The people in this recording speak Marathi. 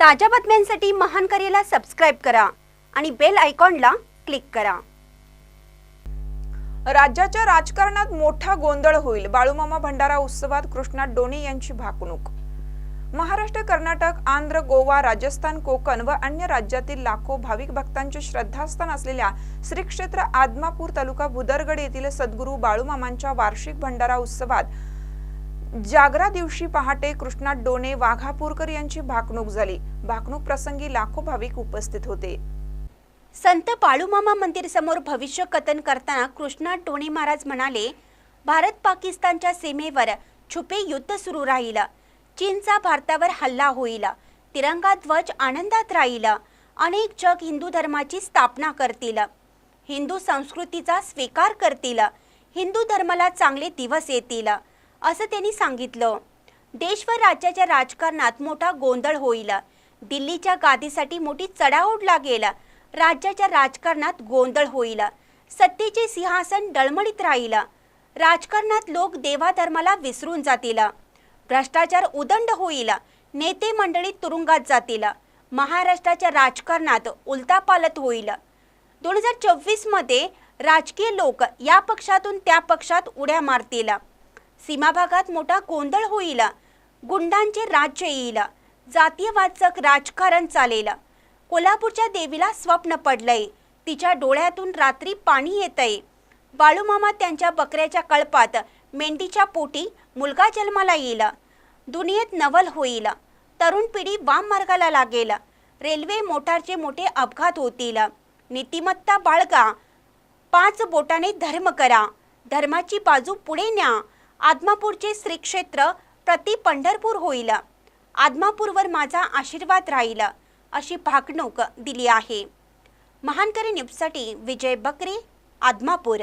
ताज्या बातम्यांसाठी महान करेला सबस्क्राईब करा आणि बेल आयकॉनला क्लिक करा. राज्याच्या राजकारणात मोठा गोंधळ होईल. बाळूमामा भंडारा उत्सवात कृष्णा डोणे यांची भाकणूक. महाराष्ट्र कर्नाटक आंध्र गोवा राजस्थान कोकण व अन्य राज्यातील लाखो भाविक भक्तांचे श्रद्धास्थान असलेल्या श्री क्षेत्र आदमापूर तालुका भुदरगड येथील सद्गुरू बाळूमामांच्या वार्षिक भंडारा उत्सवात जागरा दिवशी पहाटे कृष्णा डोणे वाघापूरकर यांची भाकणूक झाली. भाकणूक प्रसंगी लाखो भाविक उपस्थित होते. संत पाळूमामा मंदिर समोर भविष्य कथन करताना कृष्णा टोणे महाराज म्हणाले भारत पाकिस्तानच्या सीमेवर छुपे युद्ध सुरू राहील. चीनचा भारतावर हल्ला होईल. तिरंगा ध्वज आनंदात राहील. अनेक जग हिंदू धर्माची स्थापना करतील. हिंदू संस्कृतीचा स्वीकार करतील. हिंदू धर्माला चांगले दिवस येतील. असं त्यांनी सांगितलं. देश व राज्याच्या राजकारणात मोठा गोंधळ होईल. दिल्लीच्या गादीसाठी मोठी चढाओढ लागेल. राज्याच्या राजकारणात गोंधळ होईल. सत्तेचे सिंहासन डळमळीत राहील. राजकारणात लोक देवाधर्माला विसरून जातील. भ्रष्टाचार उदंड होईल. नेते मंडळी तुरुंगात जातील. महाराष्ट्राच्या राजकारणात उलतापालत होईल. दोन हजार चोवीसमध्ये राजकीय लोक या पक्षातून त्या पक्षात उड्या मारतील. सीमा भागात मोठा गोंधळ होईल. गुंडांचे राज्य येईल. जातीयवाचक राजकारण चालेल. कोल्हापूरच्या देवीला स्वप्न पडलंय. तिच्या डोळ्यातून रात्री पाणी येतंय. बाळूमामा त्यांच्या बकऱ्याच्या कळपात मेंढीच्या पोटी मुलगा जन्माला येईल. दुनियेत नवल होईल. तरुण पिढी वाम मार्गाला लागेल. रेल्वे मोटारचे मोठे अपघात होतील. नीतिमत्ता बाळगा. पाच बोटाने धर्म करा. धर्माची बाजू पुढे न्या. आदमापूरचे श्रीक्षेत्र प्रति पंढरपूर होईल. आदमापूरवर माझा आशीर्वाद राहील अशी भाकणूक दिली आहे. महानकरी न्यूजसाठी विजय बकरे आदमापूर.